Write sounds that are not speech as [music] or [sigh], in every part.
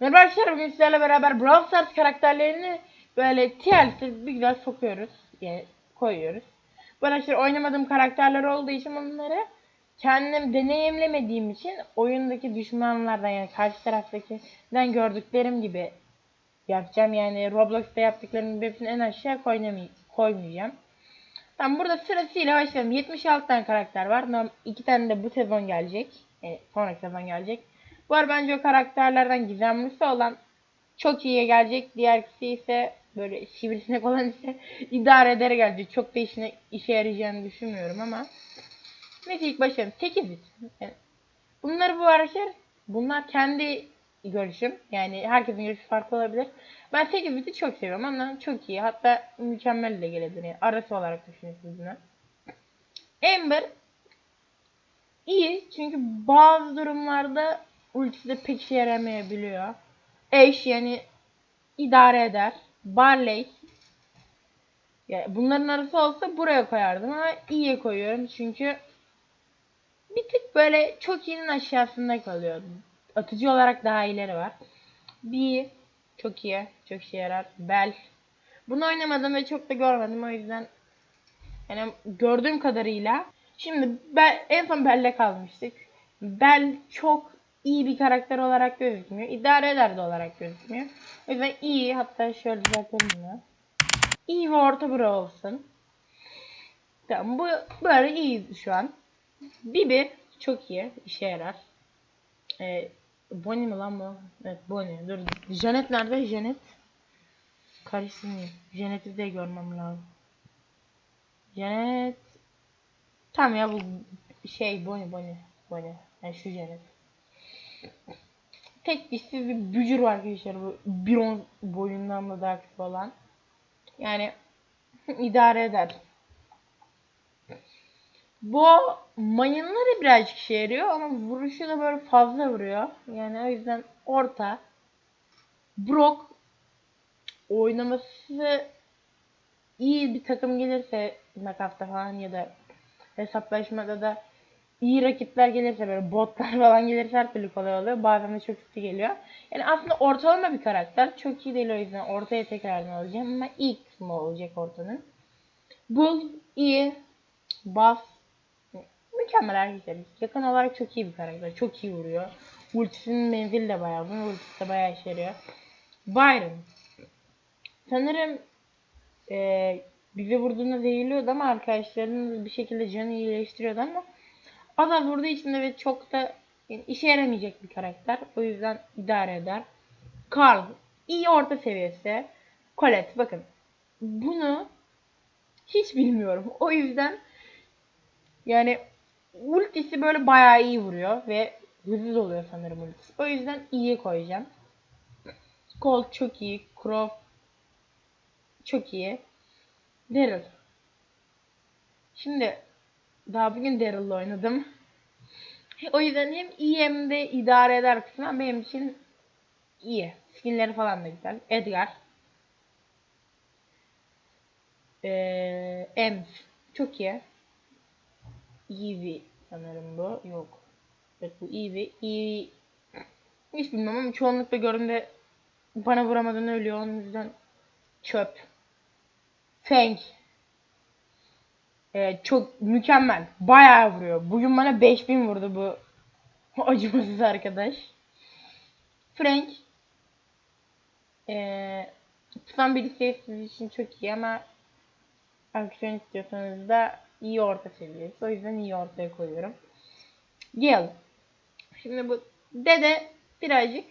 Merhaba arkadaşlar bugün sizlerle beraber Brawl Stars karakterlerini böyle TL'siz bir güzel sokuyoruz. Yani koyuyoruz. Bu arkadaşlar oynamadığım karakterler olduğu için bunları kendim deneyimlemediğim için oyundaki düşmanlardan yani karşı taraftakinden gördüklerim gibi yapacağım. Yani Roblox'ta yaptıklarımın hepsini en aşağı koymay- koymayacağım. Tamam burada sırasıyla başlayalım. 76 tane karakter var. Norm- iki tane de bu sezon gelecek. E, sonraki sezon gelecek. Arada bence o karakterlerden gizemlisi olan çok iyiye gelecek. Diğer ikisi ise böyle sivrisinek olan ise [laughs] idare eder gelecek. Çok da işine, işe yarayacağını düşünmüyorum ama. Neyse ilk başlayalım. 8 bit. Yani bunları bu arkadaşlar bunlar kendi görüşüm. Yani herkesin görüşü farklı olabilir. Ben 8 biti çok seviyorum ama çok iyi. Hatta mükemmel de gelebilir. Yani arası olarak düşünüyorsunuz bunu. Amber iyi çünkü bazı durumlarda ultisi de pek işe yaramayabiliyor. Ash yani idare eder. Barley yani bunların arası olsa buraya koyardım ama iyiye koyuyorum çünkü bir tık böyle çok iyinin aşağısında kalıyor. Atıcı olarak daha ileri var. Bir çok iyi. Çok işe yarar. Bel. Bunu oynamadım ve çok da görmedim o yüzden yani gördüğüm kadarıyla şimdi Bel, en son Bel'le kalmıştık. Bel çok iyi bir karakter olarak gözükmüyor. İdare eder de olarak gözükmüyor. O yüzden iyi. Hatta şöyle düzeltelim bunu. İyi ve orta bura olsun. Tamam bu böyle iyi şu an. Bibi çok iyi. işe yarar. Ee, Bonnie mi lan bu? Evet Bonnie. Dur. Janet nerede? Janet. Karıştırmayayım. Janet'i de görmem lazım. Janet. Tamam ya bu şey Bonnie Bonnie. Bonnie. Yani şu Janet. Tek dişsiz bir bücür var arkadaşlar bu bronz boyundan da daha kısa olan. Yani [laughs] idare eder. Bu mayınları birazcık işe yarıyor ama vuruşu da böyle fazla vuruyor. Yani o yüzden orta. Brock oynaması iyi bir takım gelirse nakafta falan ya da hesaplaşmada da iyi rakipler gelirse böyle botlar [laughs] falan gelirse her türlü kolay oluyor. Bazen de çok kötü geliyor. Yani aslında ortalama bir karakter. Çok iyi değil o yüzden ortaya tekrardan alacağım ama ilk kısmı olacak ortanın. Bull iyi. Buff mükemmel arkadaşlar. Yakın olarak çok iyi bir karakter. Çok iyi vuruyor. Ultisinin menzili de bayağı. Bunun ultisi de bayağı işe yarıyor. Byron. Sanırım e, bize vurduğunda zehirliyordu ama arkadaşlarının bir şekilde canı iyileştiriyordu ama az vurduğu için de çok da yani işe yaramayacak bir karakter. O yüzden idare eder. Carl. iyi orta seviyesi. Colette bakın. Bunu hiç bilmiyorum. O yüzden yani ultisi böyle bayağı iyi vuruyor ve hızlı oluyor sanırım ultisi. O yüzden iyiye koyacağım. Colt çok iyi. Crow çok iyi. Daryl. Şimdi daha bugün Daryl'la oynadım. O yüzden hem iyi hem de idare eder kısmı benim için iyi. Skinleri falan da güzel. Edgar. Ee, Ems. Çok iyi. Eevee sanırım bu. Yok. Evet bu Eevee. Eevee hiç bilmem ama çoğunlukla gördüğümde bana vuramadan ölüyor. Onun yüzden çöp. Fang. Ee, çok mükemmel. Bayağı vuruyor. Bugün bana 5000 vurdu bu [laughs] acımasız arkadaş. Frank. Ee, tutan birlikte sizin için çok iyi ama aksiyon istiyorsanız da iyi orta seviyesi. O yüzden iyi ortaya koyuyorum. Gale. Şimdi bu dede birazcık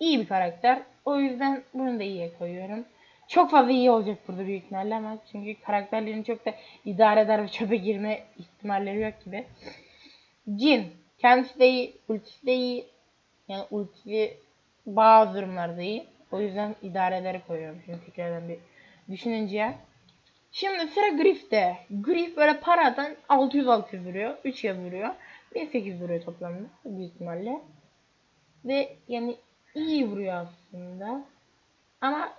iyi bir karakter. O yüzden bunu da iyiye koyuyorum. Çok fazla iyi olacak burada büyük ihtimalle ama çünkü karakterlerin çok da idare eder ve çöpe girme ihtimalleri yok gibi. Jin. Kendisi de iyi. Ultisi de iyi. Yani ultisi bazı durumlarda iyi. O yüzden idare ederek koyuyorum. Şimdi tekrardan bir düşününce. Şimdi sıra Griff'te. Griff böyle paradan 600-600 vuruyor. 3 yıl vuruyor. 1800 vuruyor toplamda büyük ihtimalle. Ve yani iyi vuruyor aslında. Ama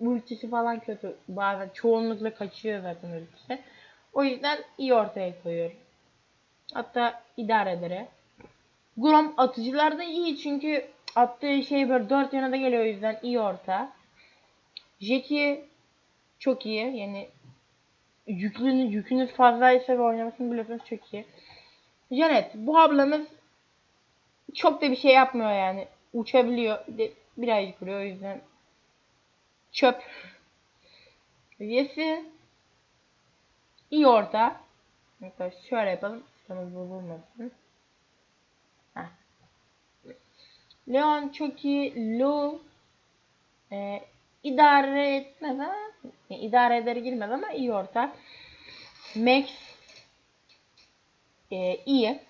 ultisi falan kötü. Bazen çoğunlukla kaçıyor zaten ultisi. O yüzden iyi ortaya koyuyorum. Hatta idare edere. Grom atıcılarda iyi çünkü attığı şey böyle dört yana da geliyor o yüzden iyi orta. Jackie çok iyi. Yani yüklünüz, yükünüz fazlaysa ve oynamasını biliyorsanız çok iyi. Janet bu ablamız çok da bir şey yapmıyor yani. Uçabiliyor. Bir birazcık vuruyor o yüzden. Çöp. Yesi iyi orta. Hatta şöyle yapalım. Sana bozulmasın. Heh. Leon çok iyi. Lu e, idare etmez ama yani idare eder girmez ama iyi orta. Max e, iyi.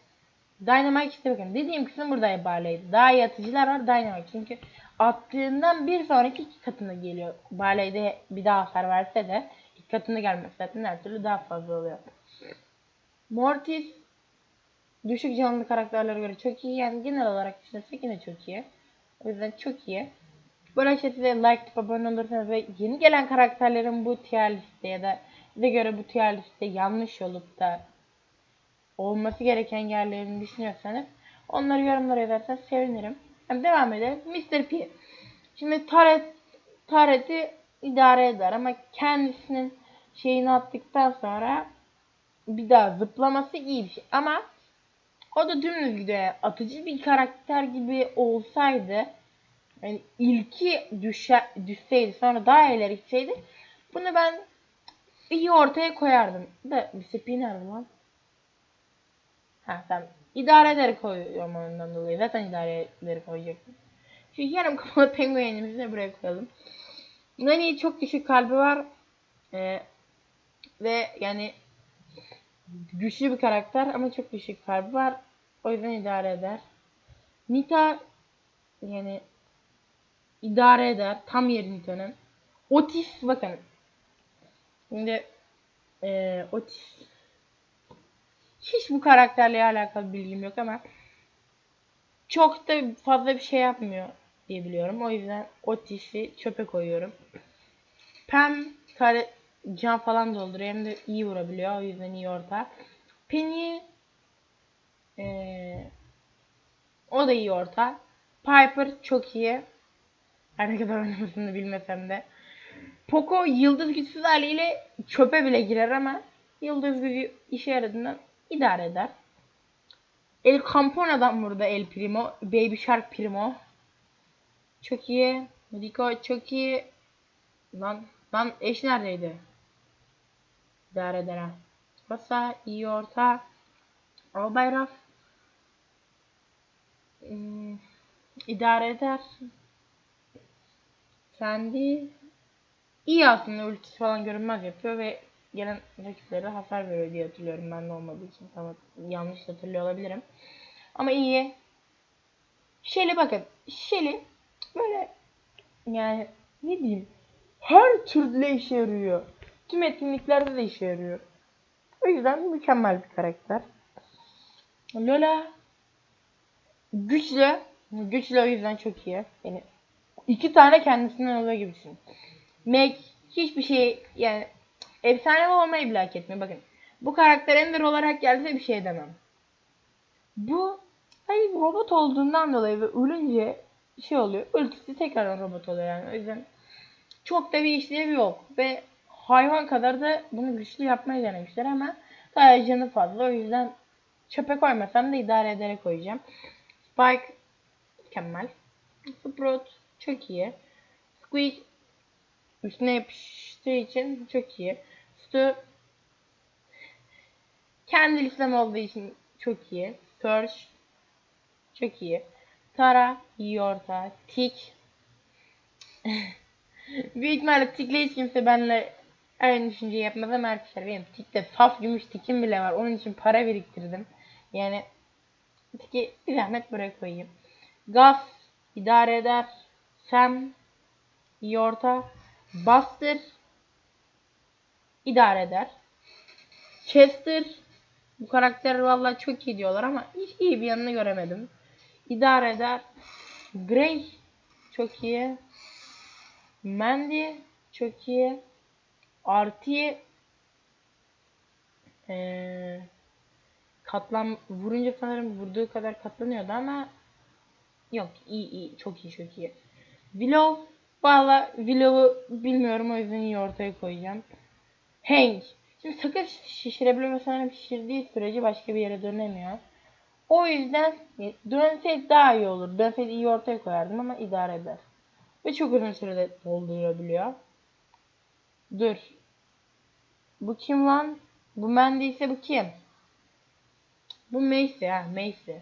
Dynamite işte bakın dediğim kısım burada Barley'di. Daha iyi atıcılar var Dynamite çünkü attığından bir sonraki iki katına geliyor. Barley'de bir daha hasar verse de iki katına gelmesi zaten her türlü daha fazla oluyor. Mortis düşük canlı karakterlere göre çok iyi. Yani genel olarak düşünürsek yine çok iyi. O yüzden çok iyi. Bu hareketi de like tıp abone olursanız ve yeni gelen karakterlerin bu tier liste ya da size göre bu tier liste yanlış olup da olması gereken yerlerini düşünüyorsanız onları yorumlara yazarsanız sevinirim. Devam edelim. Mr. P. Şimdi Taret Taret'i idare eder ama kendisinin şeyini attıktan sonra bir daha zıplaması iyi bir şey. Ama o da dümdüz gidiyor. Atıcı bir karakter gibi olsaydı yani ilki düşe, düşseydi sonra daha ileri gitseydi bunu ben iyi ortaya koyardım. Da. P nerede lan? Ha tamam. İdare eder koyuyorum ondan dolayı. Zaten idare eder koyacaktım. Şu yarım kapalı [laughs] penguenimizi de buraya koyalım. Nani çok düşük kalbi var. Ee, ve yani güçlü bir karakter ama çok düşük kalbi var. O yüzden idare eder. Nita yani idare eder. Tam yeri Nita'nın. Otis bakın. Şimdi e, Otis hiç bu karakterle alakalı bilgim yok ama çok da fazla bir şey yapmıyor diye biliyorum. O yüzden Otis'i çöpe koyuyorum. Pam kare can falan dolduruyor hem de iyi vurabiliyor. O yüzden iyi orta. Penny ee, o da iyi orta. Piper çok iyi. Her ne kadar oynamasını bilmesem de. Poco yıldız güçsüz haliyle çöpe bile girer ama yıldız gücü işe yaradığından idare eder. El Campona'dan burada El Primo. Baby Shark Primo. Çok iyi. Rico çok iyi. Lan, lan eş neredeydi? İdare eder ha. Basa iyi orta. Albayraf. Hmm, idare eder. Kendi iyi aslında ultisi falan görünmez yapıyor ve gelen rakiplere hasar veriyor diye hatırlıyorum ben de olmadığı için tam yanlış hatırlıyor olabilirim. Ama iyi. Shelly bakın. Shelly böyle yani ne diyeyim her türlü işe yarıyor. Tüm etkinliklerde de işe yarıyor. O yüzden mükemmel bir karakter. Lola güçlü. Güçlü o yüzden çok iyi. Yani iki tane kendisinden oluyor gibisin. Meg hiçbir şey yani efsane olmayı bile hak etmiyor. Bakın bu karakter Ender olarak gelse bir şey demem. Bu hayır robot olduğundan dolayı ve ölünce şey oluyor. Ultisi tekrar robot oluyor yani. O yüzden çok da bir işlevi yok. Ve hayvan kadar da bunu güçlü yapmayı denemişler ama canı fazla. O yüzden çöpe koymasam da idare ederek koyacağım. Spike mükemmel. Sprout çok iyi. Squeak üstüne yapıştığı için çok iyi. Stu kendi listem olduğu için çok iyi. Surge çok iyi. Tara iyi. Tik [laughs] Büyük ihtimalle Tik'le hiç kimse benimle aynı düşünceyi yapmaz ama arkadaşlar benim Tik'te saf gümüş tikim bile var. Onun için para biriktirdim. Yani Tik'i bir zahmet buraya koyayım. Gus idare eder. Sam iyi. Buster idare eder. Chester bu karakter vallahi çok iyi diyorlar ama hiç iyi bir yanını göremedim. İdare eder. Grey çok iyi. Mandy çok iyi. Artı ee, katlan vurunca sanırım vurduğu kadar katlanıyordu ama Yok iyi iyi çok iyi çok iyi. Willow valla Willow'u bilmiyorum o yüzden iyi ortaya koyacağım. Hank. Şimdi sakız şişirebiliyor ve sanırım şişirdiği sürece başka bir yere dönemiyor. O yüzden dönseydi daha iyi olur. Dönseydi iyi ortaya koyardım ama idare eder. Ve çok uzun sürede doldurabiliyor. Dur. Bu kim lan? Bu Mandy ise bu kim? Bu Macy ha Macy.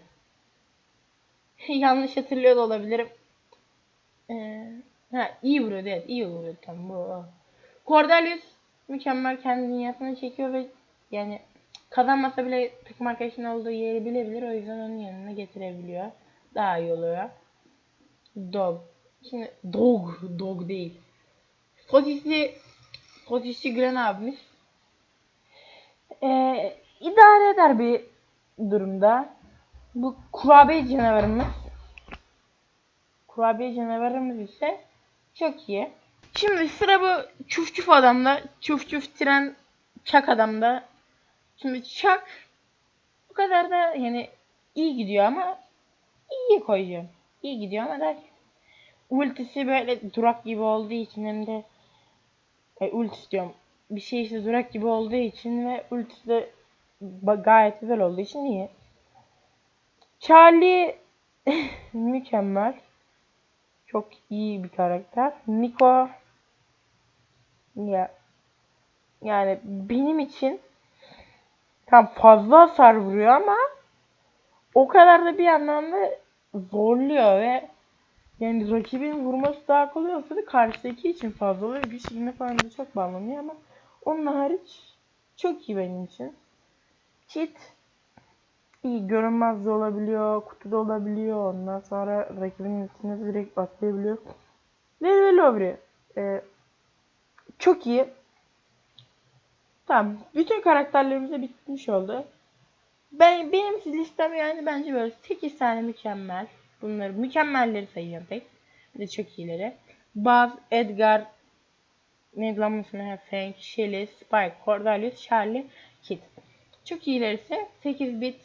[laughs] Yanlış hatırlıyor da olabilirim. Ee, ha iyi vuruyordu evet iyi vuruyordu tam bu. Cordelius mükemmel kendi dünyasına çekiyor ve yani kazanmasa bile takım arkadaşının olduğu yeri bilebilir o yüzden onun yanına getirebiliyor. Daha iyi oluyor. Dog. Şimdi dog, dog değil. Sosisli, sosisli Gülen abimiz. Ee, idare eder bir durumda. Bu kurabiye canavarımız. Kurabiye canavarımız ise çok iyi. Şimdi sıra bu çuf çuf adamda. Çuf çuf tren çak adamda. Şimdi çak bu kadar da yani iyi gidiyor ama iyi koyacağım. İyi gidiyor ama derken ultisi böyle durak gibi olduğu için hem de e, ultisi diyorum. Bir şey işte durak gibi olduğu için ve ultisi de gayet güzel olduğu için iyi. Charlie [laughs] mükemmel. Çok iyi bir karakter. Nico ya yani benim için tam fazla hasar vuruyor ama o kadar da bir yandan da zorluyor ve yani rakibin vurması daha kolay olsa da karşıdaki için fazla oluyor. Güçlüğüne falan da çok bağlanıyor ama onun hariç çok iyi benim için. Cheat iyi görünmez de olabiliyor, kutuda olabiliyor. Ondan sonra rakibin de direkt atlayabiliyor. Ve Lovre. Ee, çok iyi. Tamam. Bütün karakterlerimiz de bitmiş oldu. Ben benim listem yani bence böyle 8 tane mükemmel. Bunları mükemmelleri sayacağım tek. Bir de çok iyileri. Buzz, Edgar, neydi lan bunun? Frank, Shelly, Spike, Cordelius, Charlie, Kit. Çok iyileri ise 8 bit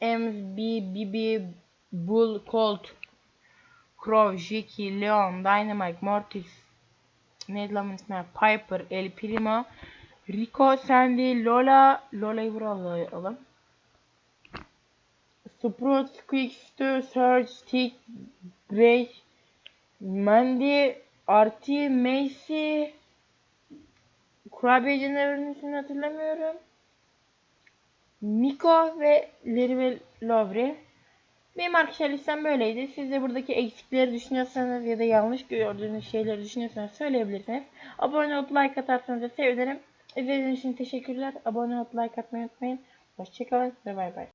MB, BB, Bull, Colt, Crow, Jiki, Leon, Dynamite, Mortis, neydi ismi? Piper, El Primo, Rico, Sandy, Lola, Lola'yı vuralım. Sprout, Quickster, Surge, Tick, Grey, Mandy, Artie, Macy, Kurabiye canavarının ismini hatırlamıyorum. Miko ve Larry ve Lovre. Benim arkadaşlar listem böyleydi. Siz de buradaki eksikleri düşünüyorsanız ya da yanlış gördüğünüz şeyleri düşünüyorsanız söyleyebilirsiniz. Abone olup like atarsanız da sevinirim. İzlediğiniz için teşekkürler. Abone olup like atmayı unutmayın. Hoşçakalın ve bay bay.